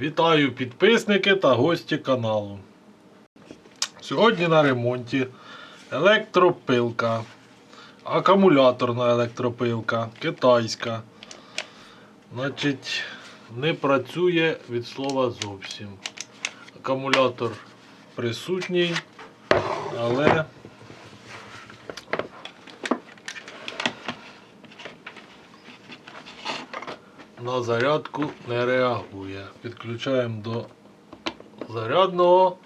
Вітаю підписники та гості каналу. Сьогодні на ремонті електропилка, акумуляторна електропилка, китайська. Значить, не працює від слова зовсім. Акумулятор присутній, але на зарядку не реагує. Підключаємо до зарядного.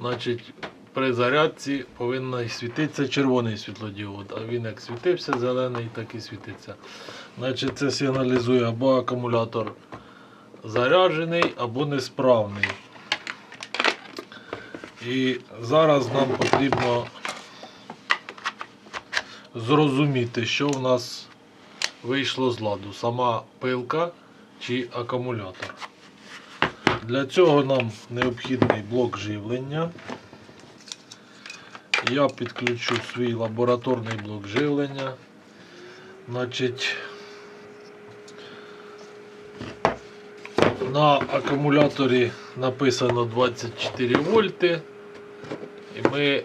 Значить, при зарядці повинен світитися червоний світлодіод, а він як світився зелений, так і світиться. Значить, це сигналізує або акумулятор заряджений, або несправний. І зараз нам потрібно зрозуміти, що в нас вийшло з ладу, сама пилка чи акумулятор. Для цього нам необхідний блок живлення. Я підключу свій лабораторний блок живлення. Значить, на акумуляторі написано 24 вольти. І ми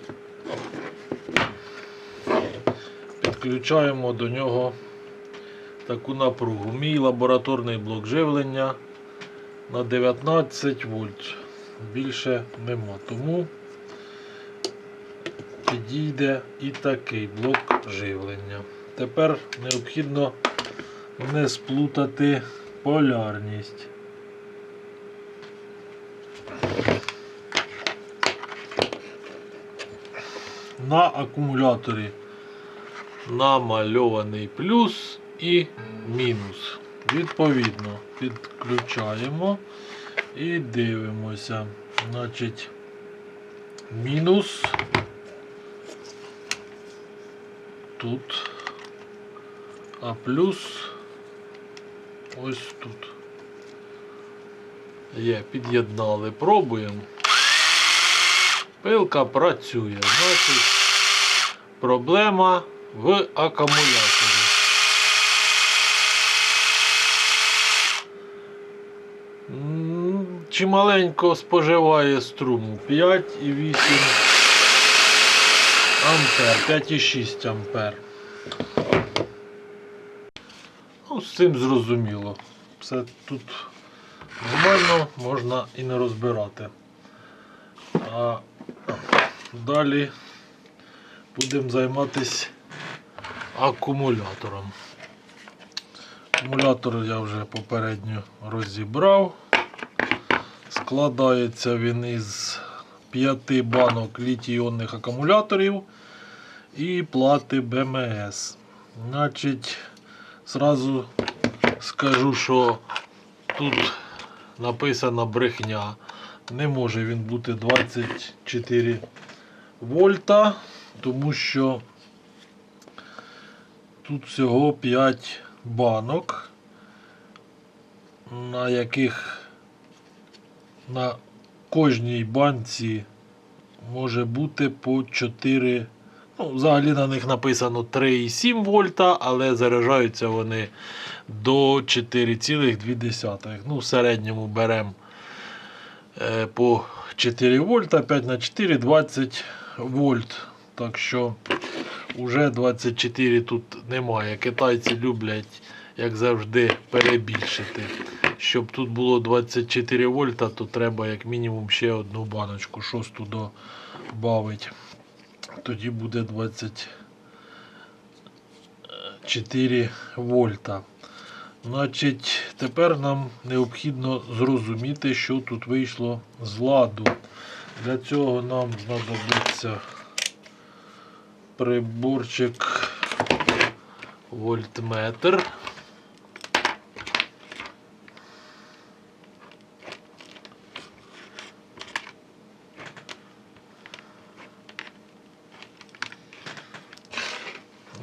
підключаємо до нього таку напругу. Мій лабораторний блок живлення на 19 вольт. Більше нема. Тому підійде і такий блок живлення. Тепер необхідно не сплутати полярність. На акумуляторі намальований плюс і мінус. Відповідно, підключаємо і дивимося. Значить, мінус тут, а плюс ось тут. Є, під'єднали, пробуємо. Пилка працює. Значить, проблема в акумуляторі. Чималенько споживає струму 5,8 ампер, 5,6 ампер. Ну, з цим зрозуміло. Все тут нормально, можна і не розбирати. А далі будемо займатися акумулятором. Акумулятор я вже попередньо розібрав. Складається він із 5 банок літій-іонних акумуляторів і плати БМС. Значить, зразу скажу, що тут написана брехня. Не може він бути 24 вольта, тому що тут всього 5 банок, на яких на кожній банці може бути по 4. Ну, взагалі на них написано 3,7 вольта, але заряджаються вони до 4,2. Ну, в середньому беремо е, по 4 вольта, 5 на 4, 20 вольт. Так що вже 24 тут немає. Китайці люблять, як завжди, перебільшити. Щоб тут було 24 вольта, то треба як мінімум ще одну баночку, шосту додати. Тоді буде 24 вольта. Значить, тепер нам необхідно зрозуміти, що тут вийшло з ладу. Для цього нам знадобиться приборчик вольтметр.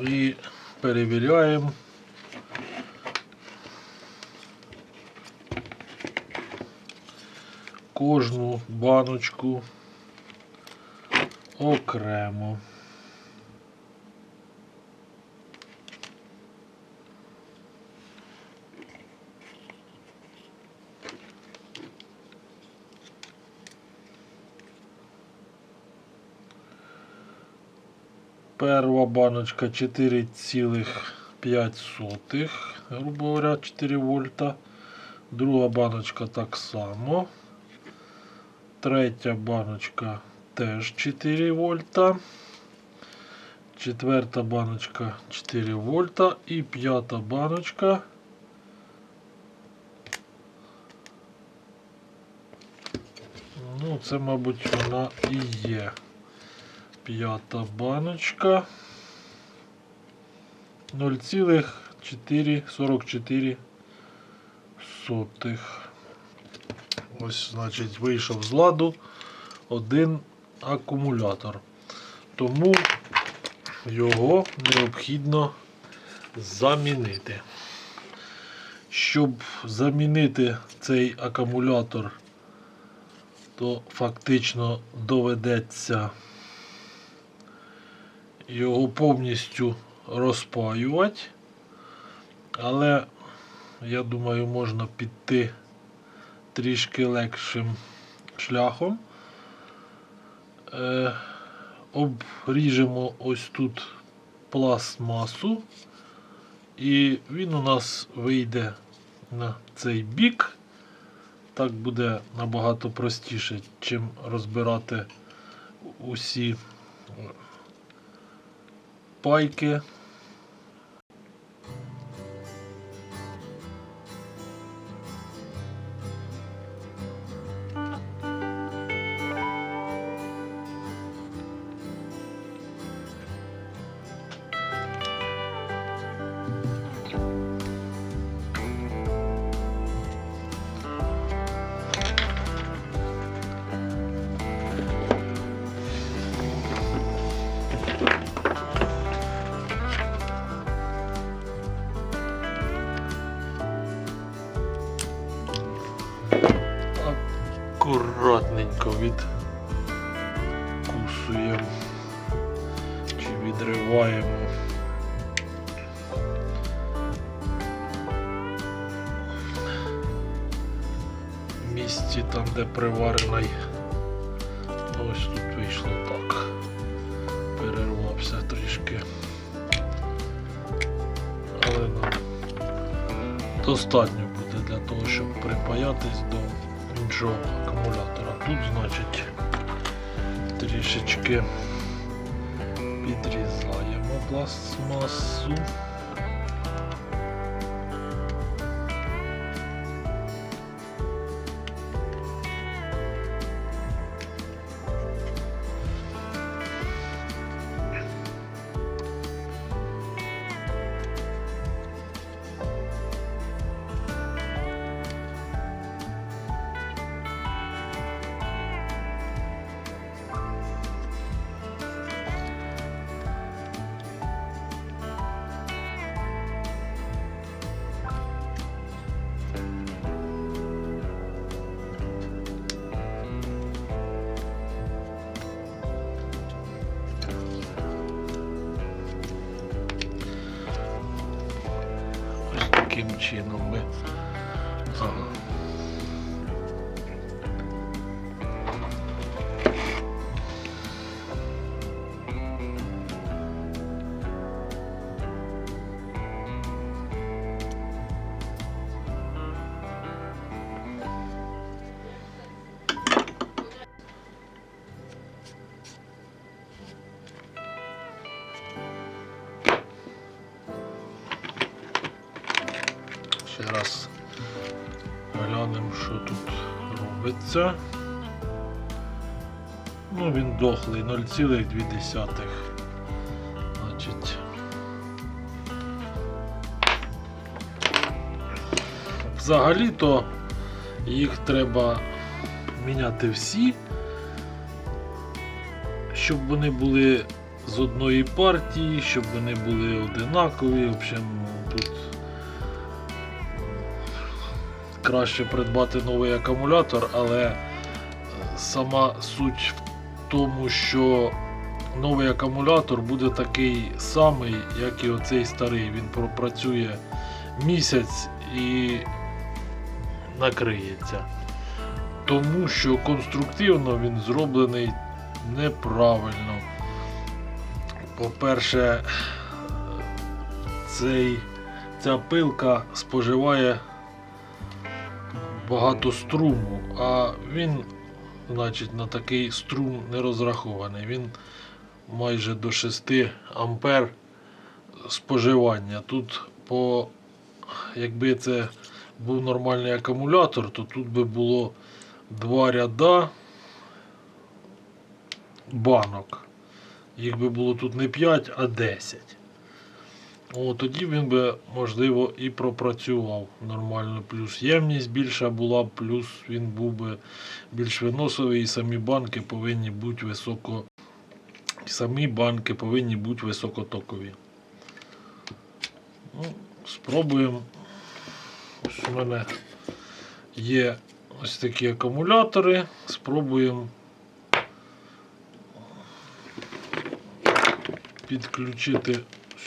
І перевіряємо. Кожну баночку окремо. Перша баночка 4,5, грубо говоря, 4 вольта. Друга баночка так само. Третя баночка теж 4 вольта. Четверта баночка 4 вольта. І п'ята баночка. Ну, це, мабуть, вона і є. П'ята баночка. 0,444 сотих. Ось, значить, вийшов з ладу один акумулятор. Тому його необхідно замінити. Щоб замінити цей акумулятор, то фактично доведеться його повністю розпаювати. Але я думаю, можна піти трішки легшим шляхом. Е, обріжемо ось тут пластмасу, і він у нас вийде на цей бік. Так буде набагато простіше, чим розбирати усі пайки. Місці там, де приварений. Ось тут вийшло так. Перервався трішки. Але нам достатньо буде для того, щоб припаятись до іншого акумулятора. Тут, значить, трішечки підрізаємо пластмасу. she had no Ще раз глянемо, що тут робиться. Ну, він дохлий 0,2. Значить. Взагалі-то їх треба міняти всі, щоб вони були з одної партії, щоб вони були одинакові. В общем, краще придбати новий акумулятор, але е, сама суть в тому, що новий акумулятор буде такий самий, як і оцей старий. Він пропрацює місяць і накриється. Тому що конструктивно він зроблений неправильно. По-перше, цей, ця пилка споживає багато струму, а він, значить, на такий струм не розрахований. Він майже до 6 ампер споживання. Тут по, якби це був нормальний акумулятор, то тут би було два ряда банок. Їх би було тут не 5, а 10. О, тоді він би, можливо, і пропрацював нормально. Плюс ємність більша була, плюс він був би більш виносовий, і самі банки повинні бути високо. Самі банки повинні бути високотокові. Ну, спробуємо. Ось у мене є ось такі акумулятори. Спробуємо підключити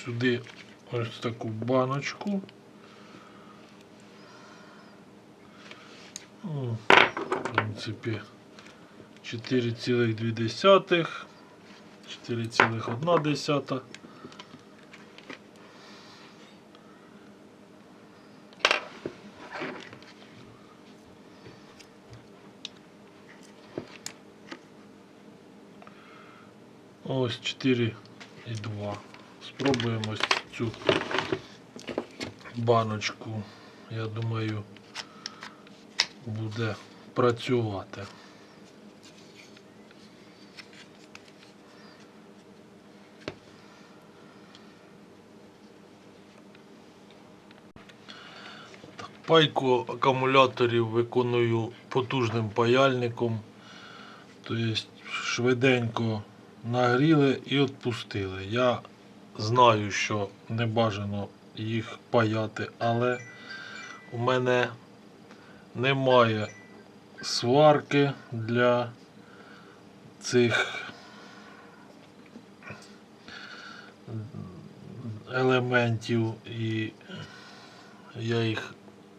сюди ось таку баночку. Ну, В принципі, 4,2, 4,1. Ось 4 і 2. Спробуємо ось цю баночку. Я думаю, буде працювати. Пайку акумуляторів виконую потужним паяльником. Тобто швиденько нагріли і відпустили. Я знаю, що не бажано їх паяти, але у мене немає сварки для цих елементів і я їх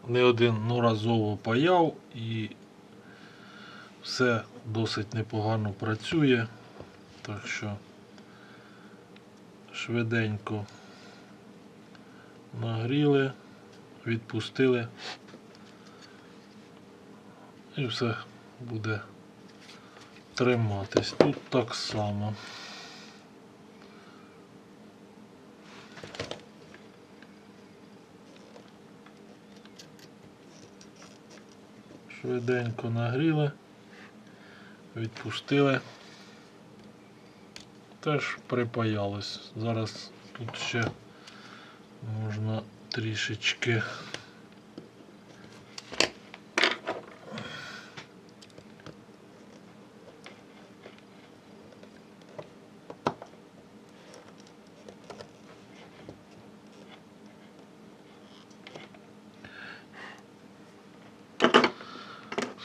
не один паяв і все досить непогано працює. Так що швиденько нагріли, відпустили і все буде триматись. Тут так само. Швиденько нагріли, відпустили. Теж припаялось. Зараз тут ще можна трішечки.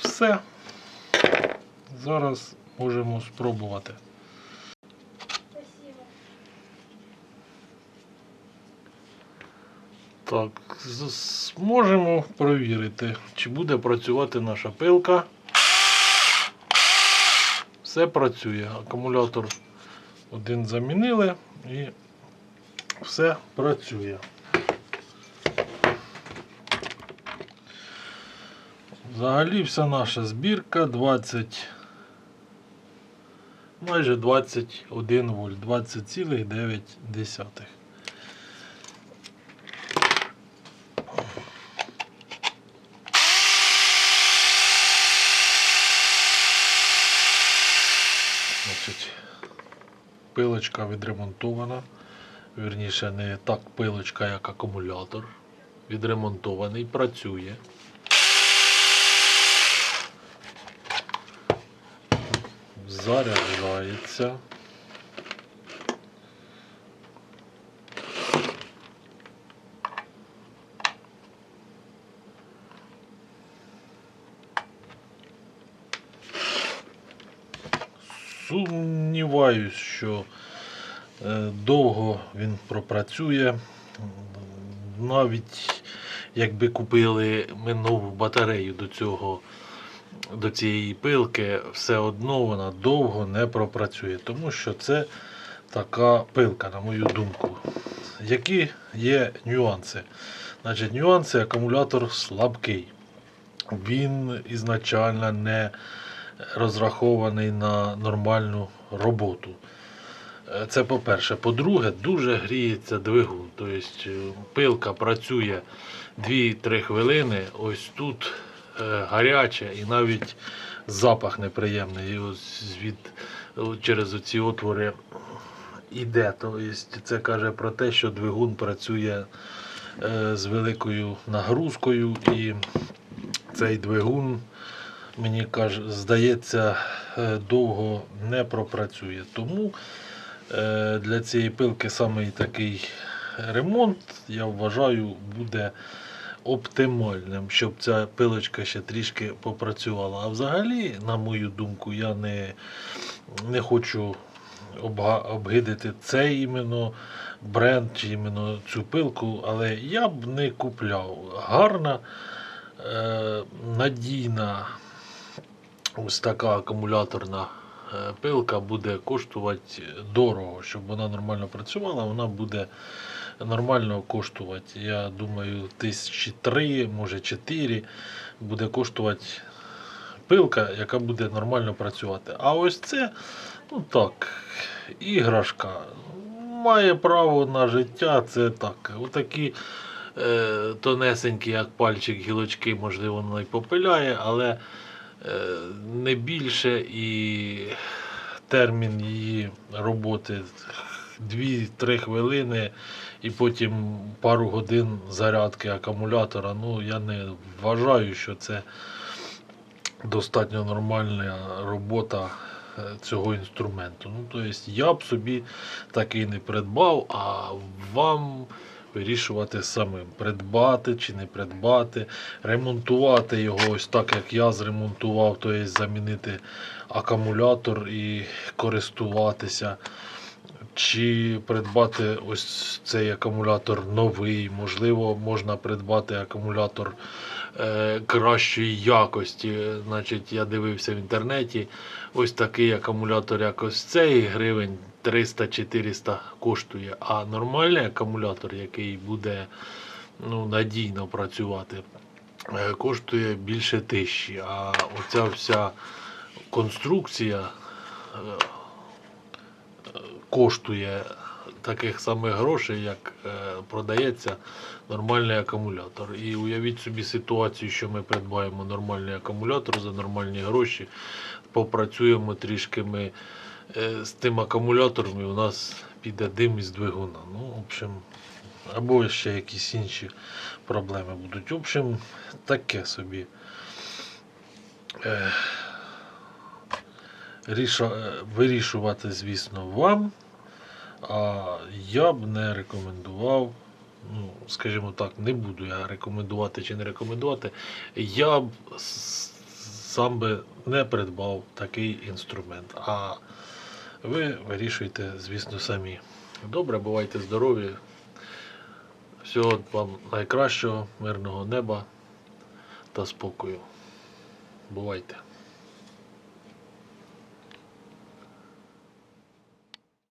Все. Зараз можемо спробувати. Так, зможемо провірити, чи буде працювати наша пилка. Все працює. Акумулятор один замінили і все працює. Взагалі вся наша збірка 20, майже 21 вольт, 20,9. Значить, пилочка відремонтована. Вірніше, не так пилочка, як акумулятор. Відремонтований, працює. Заряджається. Сумніваюсь, що е, довго він пропрацює. Навіть якби купили ми нову батарею до цього, до цієї пилки, все одно вона довго не пропрацює, тому що це така пилка, на мою думку. Які є нюанси? Значить, нюанси акумулятор слабкий. Він ізначально не розрахований на нормальну роботу. Е, Це по-перше. По-друге, дуже гріється двигун. Тобто е, пилка працює 2-3 хвилини. Ось тут е, гаряче і навіть запах неприємний. І ось звід через оці отвори іде. Тобто це каже про те, що двигун працює з великою нагрузкою і цей двигун, мені каже, здається, е, довго не пропрацює. Тому е, для цієї пилки саме такий ремонт, я вважаю, буде оптимальним, щоб ця пилочка ще трішки попрацювала. А взагалі, на мою думку, я не, не хочу обгидити цей іменно бренд чи іменно цю пилку, але я б не купляв. Гарна, е, надійна ось така акумуляторна е, пилка буде коштувати дорого, щоб вона нормально працювала, вона буде нормально коштувати. Я думаю, тисячі три, може 4 буде коштувати пилка, яка буде нормально працювати. А ось це, ну так, іграшка. Має право на життя, це так. Отакі е, тонесенькі, як пальчик, гілочки, можливо, воно і попиляє, але не більше і термін її роботи 2-3 хвилини і потім пару годин зарядки акумулятора. Ну, я не вважаю, що це достатньо нормальна робота е, цього інструменту. Ну, тобто я б собі такий не придбав, а вам вирішувати самим, придбати чи не придбати, ремонтувати його ось так, як я зремонтував, тобто замінити акумулятор і користуватися. Чи придбати ось цей акумулятор новий, можливо, можна придбати акумулятор е, кращої якості. Значить, я дивився в інтернеті. Ось такий акумулятор, як ось цей, гривень 300-400 коштує. А нормальний акумулятор, який буде ну, надійно працювати, е, коштує більше тисячі. А оця вся конструкція. е, коштує таких самих грошей, як е, продається нормальний акумулятор. І уявіть собі ситуацію, що ми придбаємо нормальний акумулятор за нормальні гроші, попрацюємо трішки ми з тим акумулятором, і у нас піде дим із двигуна. Ну, в общем, або ще якісь інші проблеми будуть. В общем, таке собі. Е, е, вирішувати, звісно, вам. А я б не рекомендував, ну, скажімо так, не буду я рекомендувати чи не рекомендувати. Я б сам би не придбав такий інструмент. А ви вирішуєте, звісно, самі. Добре, бувайте здорові. Всього вам найкращого, мирного неба та спокою. Бувайте.